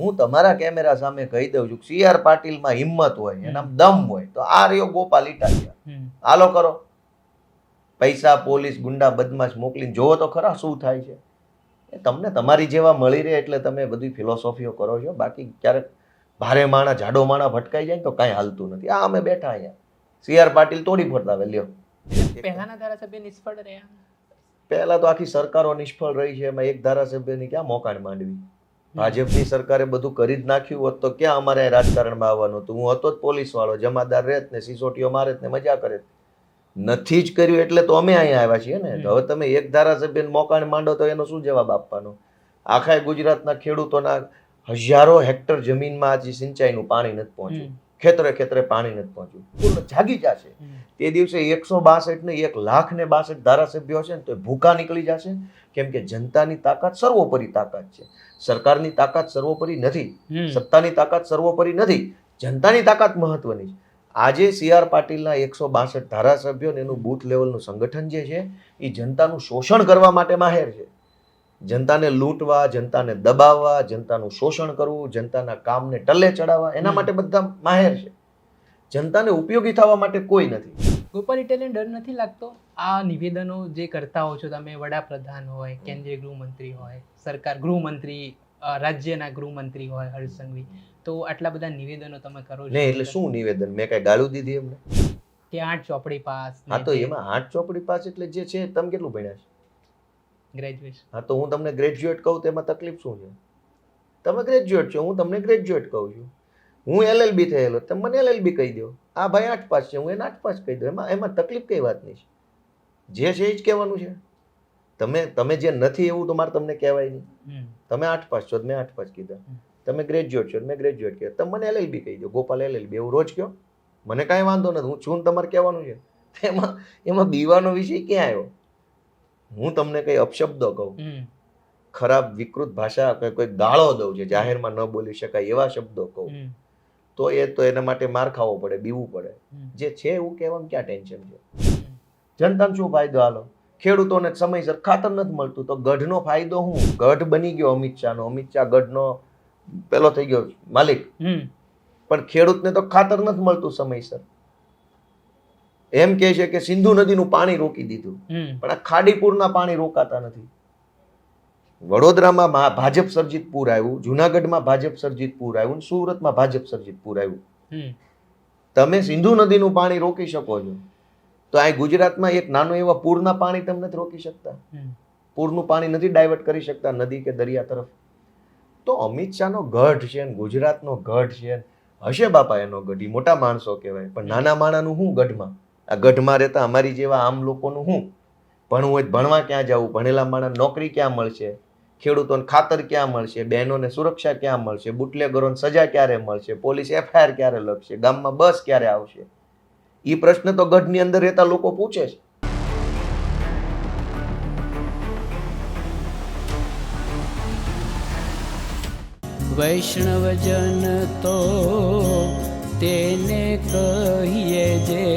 હું તમારા કેમેરા સામે કહી દઉં છું સી આર પાટીલમાં હિંમત હોય એના દમ હોય તો આ રહ્યો ગોપાલ ઇટાલિયા. હાલો કરો. પૈસા પોલીસ ગુંડા બદમાશ મોકલીને જોવો તો ખરા શું થાય છે. એ તમને તમારી જેવા મળી રહે એટલે તમે બધી ફિલોસોફીઓ કરો છો. બાકી ક્યારેક ભારે માણા જાડો માણા ભટકાઈ જાય તો કાંઈ હાલતું નથી. આ અમે બેઠા અહીંયા. સી આર પાટીલ તોડી ફરતા લ્યો પહેલાના ધારાસભ્ય નિષ્ફળ રહ્યા. પહેલા તો આખી સરકારો નિષ્ફળ રહી છે. એમાં એક ધારાસભ્યની ક્યાં મોકાણ માંડવી? ભાજપની સરકારે બધું કરી જ નાખ્યું હોત તો ક્યાં અમારે રાજકારણમાં આવવાનું હતું? હું હતો જ પોલીસ વાળો જમાદાર રહેત ને સિસોટીઓ મારે ને મજા કરે નથી જ કર્યું એટલે તો અમે અહીંયા આવ્યા છીએ ને. હવે તમે એક ધારાસભ્યને મોકાણ માંડો તો એનો શું જવાબ આપવાનો? આખા ગુજરાતના ખેડૂતોના હજારો હેક્ટર જમીનમાં આજે સિંચાઈનું પાણી નથી પહોંચ્યું. ખેતરે ખેતરે પાણી નથી પહોંચ્યું. પૂર્ણ જાગી જશે. તે દિવસે એકસો બાસઠ ને એક લાખ ને બાસઠ ધારાસભ્યો છે ને તો ભૂખા નીકળી જશે. કેમ કે જનતાની તાકાત સર્વોપરી તાકાત છે. સરકારની તાકાત સર્વોપરી નથી. સત્તાની તાકાત સર્વોપરી નથી. જનતાની તાકાત મહત્વની છે. આજે સી આર પાટીલના એકસો બાસઠ ધારાસભ્યો ને એનું બૂથ લેવલનું સંગઠન જે છે એ જનતાનું શોષણ કરવા માટે માહેર છે. જનતાને લૂંટવા જનતાને દબાવવા જનતાનું શોષણ કરવું જનતાના કામને ટલ્લે ચડાવવા એના માટે બધા માહેર છે. જનતાને ઉપયોગી થવા માટે કોઈ નથી. ગોપાલ ઇટાલિયન ડર નથી લાગતો? આ નિવેદનો જે કરતા હો છો તમે વડાપ્રધાન હોય કેન્દ્રીય ગૃહમંત્રી હોય સરકાર ગૃહમંત્રી રાજ્યના ગૃહમંત્રી હોય હર્ષ સંઘવી તો આટલા બધા નિવેદનો તમે કરો છો. એટલે શું નિવેદન? મેં કઈ ગાળું દીધી એમને? કે આઠ ચોપડી પાસ હા તો એમાં આઠ ચોપડી પાસ એટલે જે છે તમે કેટલું ભણ્યા છે? ગ્રેજ્યુએશન હા તો હું તમને ગ્રેજ્યુએટ કહું તેમાં તકલીફ શું છે? તમે ગ્રેજ્યુએટ છો હું તમને ગ્રેજ્યુએટ કહું છું. હું એલએલબી થયેલો તમે મને એલએલબી કહી દો આ ભાઈ આઠ પાસ છે હું એને આઠ પાસ કહી દઉં એમાં એમાં તકલીફ કઈ વાત નહીં છે? જે છે એ જ કહેવાનું છે. તમે તમે જે નથી એવું તો મારે તમને કહેવાય નહીં. તમે આઠ પાસ છો મેં આઠ પાસ કીધા. તમે ગ્રેજ્યુએટ છો મેં ગ્રેજ્યુએટ કીધા. તમે મને એલએલબી કહી દો ગોપાલ એલએલબી એવું રોજ કહો મને કાંઈ વાંધો નથી. હું છું તમારે કહેવાનું છે. એમાં એમાં બીવાનો વિષય ક્યાં આવ્યો? હું તમને કઈ અપશબ્દો કહું. ખરાબ વિકૃત ભાષા કોઈ ગાળો દઉં છે જાહેરમાં ન બોલી શકાય એવા શબ્દો કહું. તો એ તો એના માટે માર ખાવો પડે બીવું પડે. જે છે એવું કહેવામાં ક્યાં ટેન્શન છે? જનતાને શું ફાયદો હાલો ખેડૂતોને સમયસર ખાતર નથી મળતું તો ગઢનો ફાયદો હું? ગઢ બની ગયો અમિત શાહનો. અમિત શાહ ગઢનો પેલો થઈ ગયો માલિક. પણ ખેડૂતને તો ખાતર નથી મળતું સમયસર. એમ કે છે કે સિંધુ નદીનું પાણી રોકી દીધું. પણ આ ખાડીપુરના પાણી રોકાતા નથી. વડોદરામાં ભાજપ સર્જિત પૂર આવ્યું જુનાગઢમાં ભાજપ સર્જિત પૂર આવ્યું સુરતમાં ભાજપ સર્જિત પૂર આવ્યું તમે સિંધુ નદીનું પાણી રોકી શકો છો. તો આ ગુજરાતમાં એક નાનો એવા પૂરના પાણી તમે નથી રોકી શકતા. પૂરનું પાણી નથી ડાયવર્ટ કરી શકતા નદી કે દરિયા તરફ. તો અમિત શાહનો ગઢ છે ને ગુજરાતનો ગઢ છે હશે બાપા એનો ગઢ. મોટા માણસો કહેવાય. પણ નાના માણાનું શું ગઢમાં? આ ગઢમાં રહેતા અમારી જેવા આમ લોકોનું શું? ભણવું હોય ભણવા ક્યાં જવું? ભણેલા માણસ નોકરી ક્યાં મળશે? ખેડૂતોને ખાતર ક્યાં મળશે? બહેનોને સુરક્ષા ક્યાં મળશે? બુટલેગરોને સજા ક્યારે મળશે? પોલીસ એફઆઈઆર ક્યારે લખશે? ગામમાં બસ ક્યારે આવશે? એ પ્રશ્ન તો ગઢની અંદર રહેતા લોકો પૂછે છે. વૈષ્ણવજન તો તેને કહીએ જે